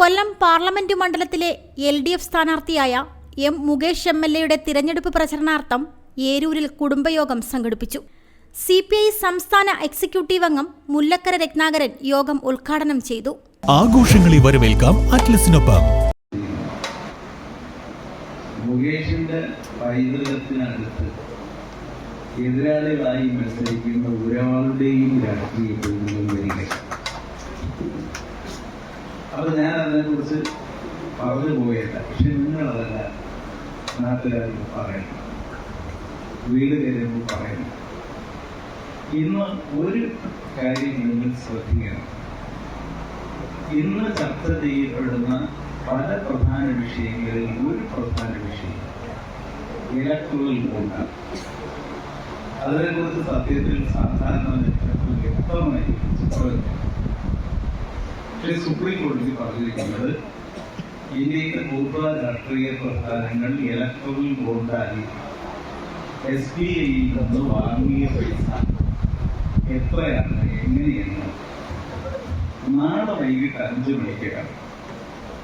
കൊല്ലം parliament മണ്ഡലത്തിലെ L D F സ്ഥാനാർത്ഥിയായ M Mukesh M L എയുടെ തിരഞ്ഞെടുപ്പ് പ്രചരണാർത്ഥം ഏരൂരിൽ കുടുംബയോഗം സംഘടിപ്പിച്ചു. സി പി ഐ സംസ്ഥാന എക്സിക്യൂട്ടീവ് അംഗം മുല്ലക്കര രത്നാകരൻ യോഗം ഉദ്ഘാടനം ചെയ്തു. ആഘോഷങ്ങളെ വരവേൽക്കാം അറ്റ്ലസിനൊപ്പം. മുകേഷിന്റെ പൈതൃകത്തിനടുത്ത് എതിരാളികളായി മത്സരിക്കുന്ന ഒരാളുടെയും രാഷ്ട്രീയത്തിൽ നിന്നും വരിക അപ്പൊ ഞാൻ അതിനെക്കുറിച്ച് പറഞ്ഞു പോയല്ല. പക്ഷെ നിങ്ങളതല്ല നാട്ടുകാർക്ക് പറയണം വീട് കയറുമ്പോൾ പറയണം ഇന്ന് ഒരു കാര്യം നിങ്ങൾ ശ്രദ്ധിക്കണം. ഇന്ന് ചർച്ച ചെയ്യപ്പെടുന്ന പല പ്രധാന വിഷയങ്ങളിൽ ഒരു പ്രധാന വിഷയം ഇലക്ട്രൽ വോട്ടാണ് അതിനെക്കുറിച്ച് സത്യത്തിൽ സാധാരണ വ്യക്തമായി. പക്ഷേ സുപ്രീം കോടതി പറഞ്ഞിരിക്കുന്നത് ഇന്ത്യയിലെ പൂർവ രാഷ്ട്രീയ പ്രസ്ഥാനങ്ങൾ ഇലക്ട്രൽ വോട്ടായി എസ് ബി ഐയിൽ നിന്ന് വാങ്ങിയ പൈസ എത്രയാണ് എങ്ങനെയാണ്? നാളെ വൈകിട്ട് അഞ്ചു മണിക്കാണ്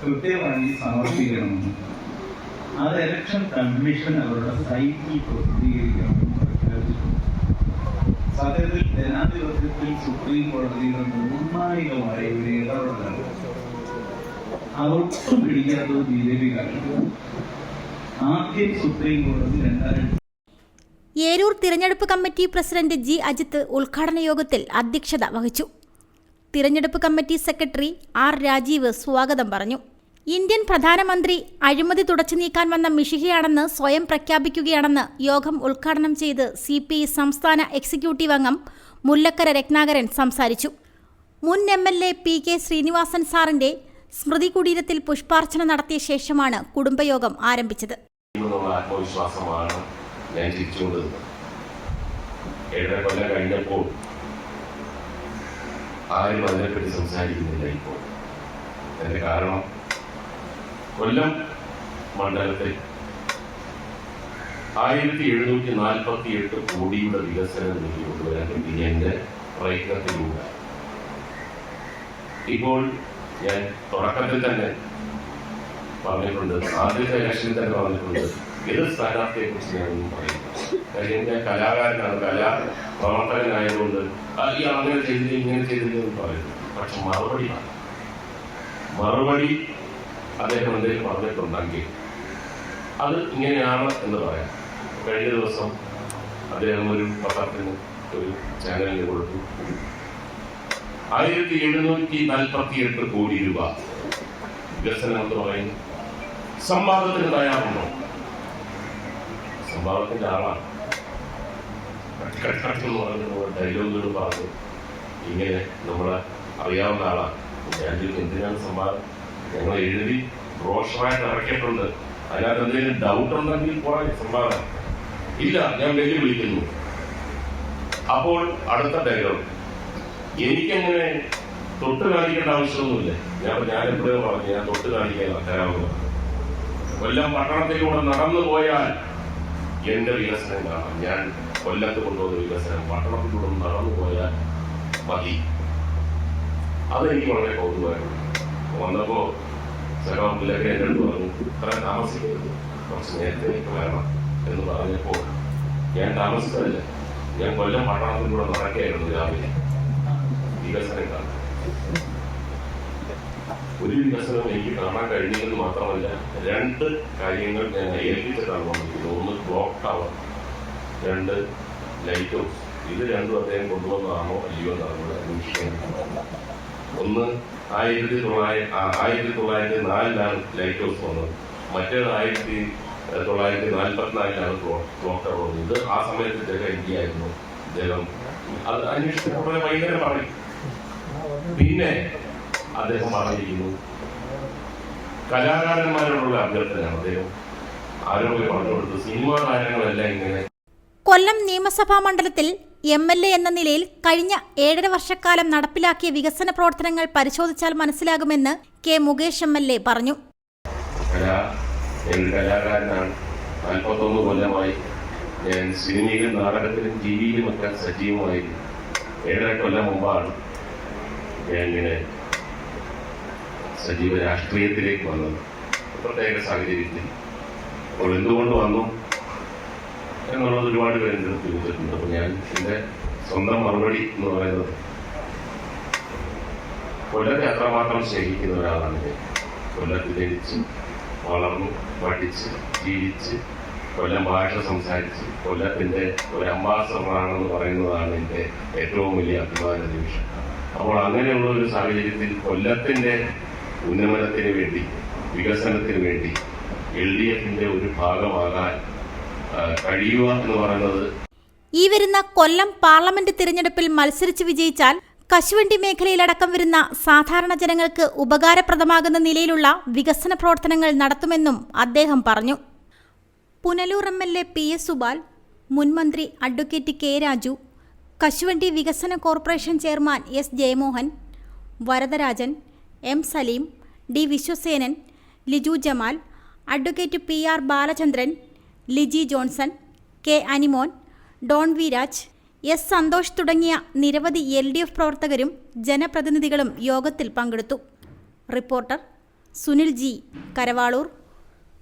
കൃത്യമായി സമർപ്പിക്കണമെന്ന് അത് ഇലക്ഷൻ കമ്മീഷൻ അവരുടെ സൈറ്റിൽ പ്രസിദ്ധീകരിക്കണമെന്ന് പ്രഖ്യാപിച്ചിട്ടുണ്ട് സത്യത്തിൽ ജനാധിപത്യത്തിൽ സുപ്രീം കോടതിയുടെ നിർണായകമായ ഒരു ഇടപെടലാണ് അതൊട്ടും പിടിക്കാത്തത് ബി ജെ പിക്കാണ് ആദ്യം സുപ്രീം കോടതി രണ്ടായിരത്തി ഏരൂർ തിരഞ്ഞെടുപ്പ് കമ്മിറ്റി പ്രസിഡന്റ് ജി അജിത്ത് ഉദ്ഘാടന യോഗത്തിൽ അധ്യക്ഷത വഹിച്ചു. തിരഞ്ഞെടുപ്പ് കമ്മിറ്റി സെക്രട്ടറി ആർ രാജീവ് സ്വാഗതം പറഞ്ഞു. ഇന്ത്യൻ പ്രധാനമന്ത്രി അഴിമതി തുടച്ചു നീക്കാൻ വന്ന മിഷിഹയാണെന്ന് സ്വയം പ്രഖ്യാപിക്കുകയാണെന്ന് യോഗം ഉദ്ഘാടനം ചെയ്ത് സി സംസ്ഥാന എക്സിക്യൂട്ടീവ് അംഗം മുല്ലക്കര രത്നാകരൻ സംസാരിച്ചു. മുൻ M L A P K Srinivasan സാറിന്റെ സ്മൃതി കുടീരത്തിൽ പുഷ്പാർച്ചന നടത്തിയ ശേഷമാണ് കുടുംബയോഗം ആരംഭിച്ചത്. ആത്മവിശ്വാസമാണ് ഞാൻ തിരിച്ചുകൊണ്ട് ഏഴര കൊല്ലം കഴിഞ്ഞപ്പോൾ ആരും അതിനെപ്പറ്റി സംസാരിക്കുന്നില്ല ഇപ്പോൾ. അതിന്റെ കാരണം കൊല്ലം മണ്ഡലത്തിൽ ആയിരത്തി എഴുന്നൂറ്റി നാൽപ്പത്തി എട്ട് കോടിയുടെ വികസനം നിധി കൊണ്ടുവരാൻ വേണ്ടി എന്റെ പ്രയത്നത്തിലൂടെ ഇപ്പോൾ ഞാൻ തുടക്കത്തിൽ തന്നെ പറഞ്ഞിട്ടുണ്ട് ആദ്യത്തെ ഇലക്ഷനിൽ തന്നെ പറഞ്ഞിട്ടുണ്ട്. ഏത് സ്ഥാനാർത്ഥിയെ കുറിച്ച് ഞാനൊന്നും പറയുന്നു കാര്യം ഞാൻ കലാകാരനാണ് കലാ പ്രവർത്തകനായതുകൊണ്ട് "ആ, ഈ അങ്ങനെ ചെയ്തില്ല ഇങ്ങനെ ചെയ്തില്ല എന്ന് പറയുന്നു. പക്ഷെ മറുപടി മറുപടി അദ്ദേഹം എന്തെങ്കിലും പറഞ്ഞിട്ടുണ്ടെങ്കിൽ അത് ഇങ്ങനെയാണ് എന്ന് പറയാം. കഴിഞ്ഞ ദിവസം അദ്ദേഹം ഒരു പത്രത്തിന് ഒരു ചാനലിന് കൊടുത്തു. ആയിരത്തി എഴുന്നൂറ്റി നാൽപ്പത്തി എട്ട് കോടി രൂപ. വികസനം എന്ന് പറയുന്നു സംവാദത്തിന് തയ്യാറുണ്ടോ? സംവാദത്തിന്റെ ആളാണ്. ഡയലോഗുകൾ പറഞ്ഞു ഇങ്ങനെ നമ്മളെ അറിയാവുന്ന ആളാണ്. ഞാൻ എന്തിനാണ് സംവാദം? ഞങ്ങൾ എഴുതി ബ്രോഷറായിട്ട് ഇറക്കിയിട്ടുണ്ട് അതിനകത്ത് എന്തെങ്കിലും ഡൗട്ട് ഉണ്ടെങ്കിൽ പോരാ സംവാദം. ഇല്ല ഞാൻ വെല്ലുവിളിക്കുന്നു. അപ്പോൾ അടുത്ത ഡയലോഗ് എനിക്കങ്ങനെ തൊട്ട് കാണിക്കേണ്ട ആവശ്യമൊന്നുമില്ല. ഞാൻ ഞാൻ എപ്പോഴും പറഞ്ഞു ഞാൻ തൊട്ട് കാണിക്കാൻ തരാമെന്ന് കൊല്ലം പട്ടണത്തിലൂടെ നടന്നു പോയാൽ എന്റെ വികസനം കാണാം. ഞാൻ കൊല്ലത്ത് കൊണ്ടുവന്ന വികസനം പട്ടണത്തിലൂടെ നടന്നു പോയാൽ മതി. അതെനിക്ക് വളരെ കൗതുകമായിരുന്നു വന്നപ്പോ സഹോദരൊക്കെ എന്റെ അടുത്ത് പറഞ്ഞു ഇത്ര താമസിക്കരുത്. കുറച്ച് നേരത്തെ വരണം എന്ന് പറഞ്ഞപ്പോൾ ഞാൻ താമസിച്ചതല്ല. ഞാൻ കൊല്ലം പട്ടണത്തിലൂടെ നടക്കുകയായിരുന്നു രാവിലെ. വികസനം കാണാൻ ഒരു വികസനം എനിക്ക് കാണാൻ കഴിഞ്ഞില്ലെന്ന് മാത്രമല്ല രണ്ട് കാര്യങ്ങൾ ഞാൻ ഏൽപ്പിച്ചിട്ടാണ് വന്നിരിക്കുന്നത്. ഒന്ന് ക്ലോക്ക് ടവർ രണ്ട് ലൈറ്റ് ഹൗസ് ഇത് രണ്ടും അദ്ദേഹം കൊണ്ടുവന്നതാണോ അല്ലയോ എന്നാണ് അന്വേഷിക്കേണ്ടത് ഒന്ന് ആയിരത്തി തൊള്ളായിരത്തി ആയിരത്തി തൊള്ളായിരത്തി നാലിലാണ് ലൈറ്റ് ഹൗസ് വന്നത്. മറ്റേത് ആയിരത്തി തൊള്ളായിരത്തി നാൽപ്പത്തിനാലിലാണ് ക്ലോക്ക് ടവർ വന്നത്. ഇത് ആ സമയത്ത് ഇദ്ദേഹം ഇന്ത്യ ആയിരുന്നു ഇദ്ദേഹം അത് വളരെ ഭയങ്കര പറയും പിന്നെ അദ്ദേഹം പറഞ്ഞിരിക്കുന്നു കലാകാരന്മാരോടുള്ള അഭ്യർത്ഥന അദ്ദേഹം ആരോഗ്യം പറഞ്ഞു കൊടുത്തു സിനിമാ താരങ്ങളെല്ലാം ഇങ്ങനെ കൊല്ലം നിയമസഭാ മണ്ഡലത്തിൽ എം എൽ എ എന്ന നിലയിൽ കഴിഞ്ഞ ഏഴര വർഷക്കാലം നടപ്പിലാക്കിയ വികസന പ്രവർത്തനങ്ങൾ പരിശോധിച്ചാൽ മനസ്സിലാകുമെന്ന് K Mukesh M L A പറഞ്ഞു. കലാകാരനാണ്. നാൽപ്പത്തൊന്ന് കൊല്ലമായി ഞാൻ സിനിമയിലും നാടകത്തിലും ടി വിയിലും ഒക്കെ സജീവമായിരുന്നു. ഏഴര കൊല്ലം മുമ്പാണ് ഞാൻ ഇങ്ങനെ സജീവ രാഷ്ട്രീയത്തിലേക്ക് വന്നത് പ്രത്യേക സാഹചര്യത്തിൽ. അപ്പോൾ എന്തുകൊണ്ട് വന്നു? എന്നുള്ളത് ഒരുപാട് പേര് എന്റെ ചോദിച്ചിട്ടുണ്ട്. അപ്പോൾ ഞാൻ എന്റെ സ്വന്തം മറുപടി എന്ന് പറയുന്നത് കൊല്ലത്തെ അത്രമാത്രം സ്നേഹിക്കുന്ന ഒരാളാണ് ഞാൻ. കൊല്ലത്ത് ജനിച്ച് വളർന്നു പഠിച്ച് ജീവിച്ച് കൊല്ലം ഭാഷ സംസാരിച്ച് കൊല്ലത്തിന്റെ ഒരു അംബാസഡറാണെന്ന് പറയുന്നതാണ് എന്റെ ഏറ്റവും വലിയ അഭിമാന നിമിഷം. അപ്പോൾ അങ്ങനെയുള്ള ഒരു സാഹചര്യത്തിൽ കൊല്ലത്തിന്റെ ഉന്നമനത്തിന് വേണ്ടി വികസനത്തിന് വേണ്ടി എൽ ഡി എഫിന്റെ ഒരു ഭാഗമാകാൻ കഴിയുക എന്ന് പറയുന്നത് ഈ വരുന്ന കൊല്ലം പാർലമെന്റ് തിരഞ്ഞെടുപ്പിൽ മത്സരിച്ച് വിജയിച്ചാൽ കശുവണ്ടി മേഖലയിലടക്കം വരുന്ന സാധാരണ ജനങ്ങൾക്ക് ഉപകാരപ്രദമാകുന്ന നിലയിലുള്ള വികസന പ്രവർത്തനങ്ങൾ നടത്തുമെന്നും അദ്ദേഹം പറഞ്ഞു. Punalur M L A P S Subal മുൻമന്ത്രി അഡ്വക്കേറ്റ് കെ രാജു കശുവണ്ടി വികസന corporation chairman S Jayamohan Varadarajan M Saleem D Vishwasenan Liju Jamal advocate P R Balachandran Liji Johnson K Animon Don V Raj S Santhosh തുടങ്ങിയ നിരവധി L D F പ്രവർത്തകരും ജനപ്രതിനിധികളും യോഗത്തിൽ പങ്കെടുത്തു. Reporter Sunil G Karavalur.